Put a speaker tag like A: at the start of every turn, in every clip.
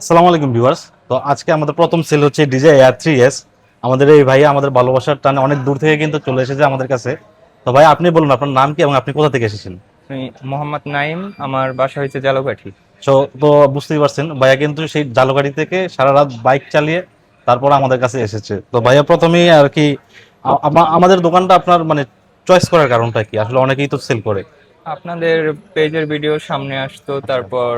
A: আসসালামু আলাইকুম ভিউয়ার্স। তো আজকে আমাদের প্রথম সেল হচ্ছে ডিজে এয়ার থ্রি এস আমাদের এই ভাই আমাদের ভালোবাসার টানে অনেক দূর থেকে কিন্তু চলে এসেছে আমাদের কাছে। তো ভাই আপনি বলুন আপনার নাম কি এবং আপনি কোথা থেকে এসেছেন?
B: মোহাম্মদ নাইম আমার বাসা হয়েছে জালকাঠি।
A: তো তো বুঝতেই পারছেন ভাইয়া কিন্তু সেই জালগাড়ি থেকে সারা রাত বাইক চালিয়ে তারপর আমাদের কাছে এসেছে। তো ভাইয়া প্রথমেই আর কি আমাদের দোকানটা আপনার মানে চয়েস করার কারণটা কি? আসলে অনেকেই তো সেল করে।
B: আপনাদের পেজের ভিডিও সামনে আসতো তারপর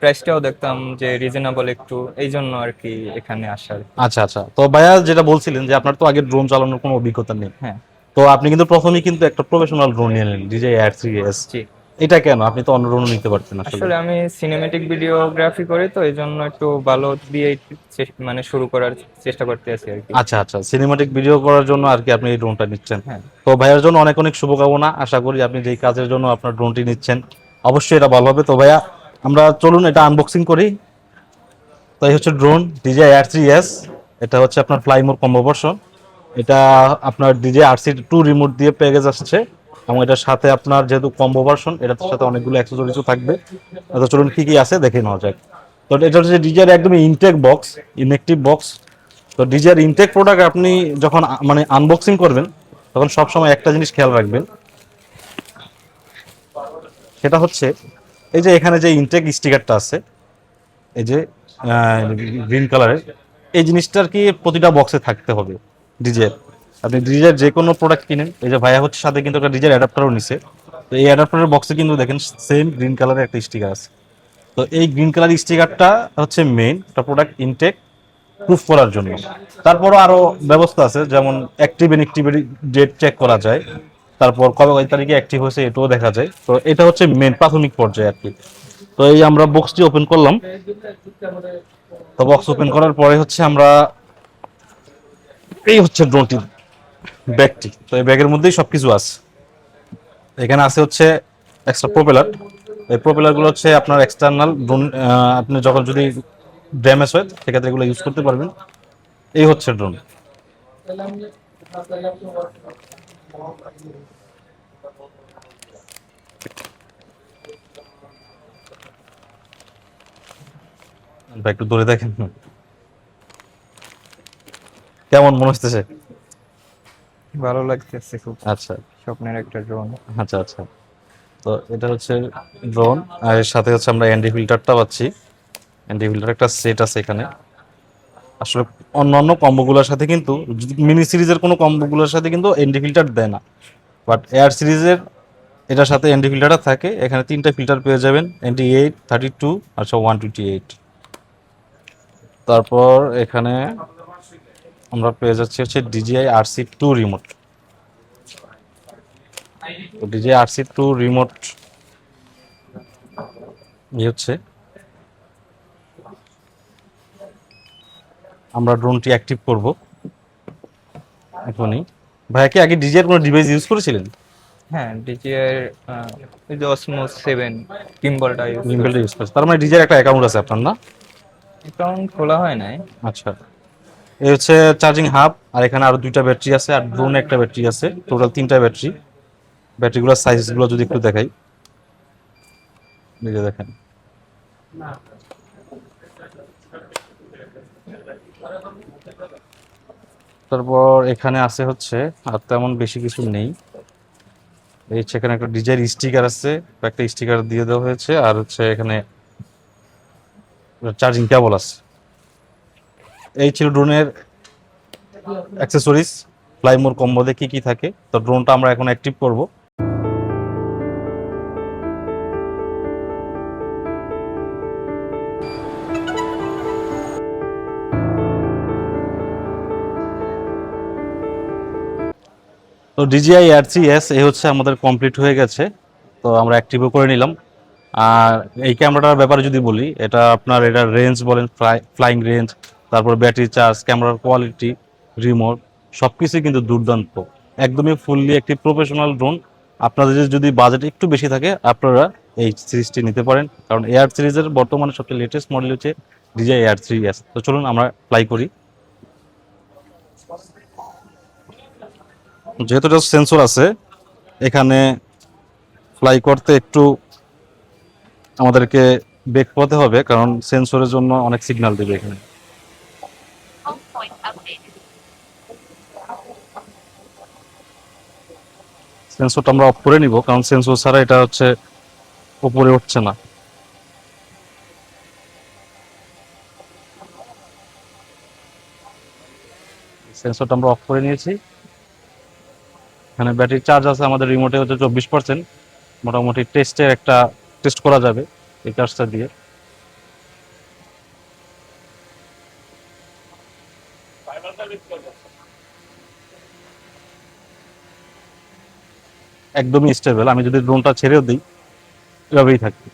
B: প্রাইসটাও দেখতাম যে রিজনেবল একটু এই জন্য আর কি এখানে আসার
A: আচ্ছা আচ্ছা। তো ভাইয়া যেটা বলছিলেন যে আপনার তো আগে ড্রোন চালানোর কোনো অভিজ্ঞতা নেই।
B: হ্যাঁ।
A: তো আপনি কিন্তু প্রথমেই কিন্তু একটা প্রফেশনাল ড্রোন নিয়ে নিলেন ডিজে এয়ার থ্রি এস এটা কেন? আপনি তো অন্য ড্রোনও নিতে পারতেন আসলে।
B: আসলে আমি সিনেমেটিক ভিডিওগ্রাফি করি তো এই জন্য একটু ভালো দিয়ে মানে শুরু করার চেষ্টা করতে আছি আর কি।
A: আচ্ছা আচ্ছা। সিনেমাটিক ভিডিও করার জন্য আর কি আপনি এই ড্রোনটা নিচ্ছেন।
B: হ্যাঁ।
A: তো ভাইয়ার জন্য অনেক অনেক শুভকামনা। আশা করি আপনি যেই কাজের জন্য আপনার ড্রোনটি নিচ্ছেন অবশ্যই এটা ভালো হবে। তো ভাইয়া আমরা চলুন এটা আনবক্সিং করি। তো এই হচ্ছে drone DJI air three S এটা হচ্ছে আপনার ফ্লাইমোর কম্বো ভার্সন এটা আপনার DJI R C two remote দিয়ে প্যাকেজ আসছে। এবং এটার সাথে আপনার যেহেতু কম্বো ভার্সন এটার সাথে অনেকগুলো অ্যাক্সেসরিজও থাকবে। তো চলুন কী কী আছে দেখে নেওয়া যাক। তো এটা হচ্ছে ডিজের একদম ইনটেক বক্স ইনএক্টিভ বক্স তো ডিজের ইনটেক প্রোডাক্ট আপনি যখন মানে আনবক্সিং করবেন, তখন সব সময় একটা জিনিস খেয়াল রাখবেন। সেটা হচ্ছে এই যে এখানে যে ইনটেক স্টিকারটা আছে, এই যে গ্রিন কালারের এই জিনিসটার কি প্রতিটা বক্সে থাকতে হবে? ডিজের আপনি ডিজের যে কোনো প্রোডাক্ট কিনেন, এই যে ভাইয়া হচ্ছে সাথে কিন্তু একটা ডিজের অ্যাডাপ্টারও নিছে। তো এই অ্যাডাপ্টারের বক্সে কিন্তু দেখেন সেম গ্রিন কালারের একটা স্টিকার আছে। তো এই গ্রিন কালার স্টিকারটা হচ্ছে মেইন একটা প্রোডাক্ট ইনটেক প্রুফ করার জন্য। তারপরও আরও ব্যবস্থা আছে, যেমন অ্যাক্টিভ ইনঅ্যাক্টিভিটি ডেট চেক করা যায়। তারপর কবে কয় তারিখে অ্যাক্টিভ হয়েছে এটাও দেখা যায়। তো এটা হচ্ছে মেন প্রাথমিক পর্যায়ে আর কি। তো এই আমরা বক্সটি ওপেন করলাম। তো বক্স ওপেন করার পরে হচ্ছে আমরা এই হচ্ছে ড্রোনটি ব্যাগটি। তো এই ব্যাগের মধ্যেই সব কিছু আছে। এখানে আছে হচ্ছে এক্সট্রা প্রোপেলার এই প্রোপেলারগুলো হচ্ছে আপনার এক্সটার্নাল ড্রোন আপনি যখন যদি ড্যামেজ হয়, সেক্ষেত্রে এগুলো ইউজ করতে পারবেন। এই হচ্ছে ড্রোন একটু ধরে দেখেন। কেমন মনে হচ্ছে
B: ভালো লাগতেছে খুব।
A: আচ্ছা।
B: স্বপ্নের একটা ড্রোন
A: আচ্ছা আচ্ছা। তো এটা হচ্ছে ড্রোন আর এর সাথে হচ্ছে আমরা অ্যান্টি ফিল্টারটা পাচ্ছি। অ্যান্টি ফিল্টার একটা সেট আছে এখানে। আসলে অন্যান্য কম্বোগুলোর সাথে কিন্তু মিনি সিরিজের কোনো কম্বোগুলোর সাথে কিন্তু অ্যান্টি ফিল্টার দেয় না। বাট এয়ার সিরিজের এটার সাথে অ্যান্টি ফিল্টারটা থাকে, এখানে তিনটা ফিল্টার পেয়ে যাবেন অ্যান্টি এইট থার্টি টু আচ্ছা ওয়ান টোয়েন্টি এইট তারপর এখানে আমরা পেয়ে যাচ্ছি হচ্ছে ডিজিআই আরসি টু রিমোট তো ডিজে আরসি টু রিমোট ই হচ্ছে। আমরা ড্রোনটি অ্যাক্টিভ করব। এখনই। ভাইয়া কি আগে ডিজে কোনো ডিভাইস ইউজ করেছিলেন?
B: হ্যাঁ ডিজিআর এই যে অসমোস সেভেন কিম্বলটা ইউজ
A: জিম্বেলটা ইউজ করেছেন তার মানে ডিজের একটা অ্যাকাউন্ট আছে আপনার না?
B: অ্যাকাউন্ট খোলা হয় নাই।
A: আচ্ছা। এই হচ্ছে চার্জিং হাব আর এখানে আরও দুইটা ব্যাটারি আছে আর ড্রোনে একটা ব্যাটারি আছে। টোটাল তিনটা ব্যাটারি ব্যাটারিগুলোর সাইজগুলো যদি একটু দেখাই। নিজে দেখেন। তারপর এখানে আছে হচ্ছে, আর তেমন বেশি কিছু নেই। এই এখানে একটা ডিজাইন স্টিকার আছে, একটা স্টিকার দিয়ে দেওয়া হয়েছে, আর হচ্ছে এখানে চার্জিং কেবল আছে। এই ছিল ড্রোনের অ্যাক্সেসরিজ ফ্লাইমোর কম্বোতে কি কি থাকে। তো ড্রোনটা আমরা এখন অ্যাক্টিভ করব। তো ডিজিআই আর থ্রি এস এ হচ্ছে আমাদের কমপ্লিট হয়ে গেছে। তো আমরা অ্যাক্টিভও করে নিলাম। আর এই ক্যামেরাটার ব্যাপারে যদি বলি, এটা আপনার এটা রেঞ্জ বলেন ফ্লাইং রেঞ্জ তারপর ব্যাটারি চার্জ ক্যামেরার কোয়ালিটি রিমোট সব কিছুই কিন্তু দুর্দান্ত। একদমই ফুললি একটি প্রফেশনাল ড্রোন আপনাদের যদি বাজেট একটু বেশি থাকে, আপনারা এই সিরিজটি নিতে পারেন। কারণ এয়ার সিরিজের বর্তমানে সবচেয়ে লেটেস্ট মডেল হচ্ছে ডিজাই এয়ার থ্রি এস তো চলুন আমরা ফ্লাই করি। যেহেতু এটা সেন্সর আছে, এখানে ফ্লাই করতে একটু আমাদেরকে বেক পথে হবে, কারণ সেন্সরের জন্য অনেক সিগন্যাল দেবে এখানে. সেন্সরটা আমরা অফ করে নিব, কারণ সেন্সর ছাড়া এটা হচ্ছে উপরে উঠছে না সেন্সরটা আমরা অফ করে নিয়েছি এখানে ব্যাটারি চার্জ আছে আমাদের রিমোটে হচ্ছে চব্বিশ পার্সেন্ট মোটামুটি টেস্টের একটা টেস্ট করা যাবে এই চার্জটা দিয়ে। একদমই স্টেবল আমি যদি ড্রোনটা ছেড়েও দিই, এভাবেই থাকবে।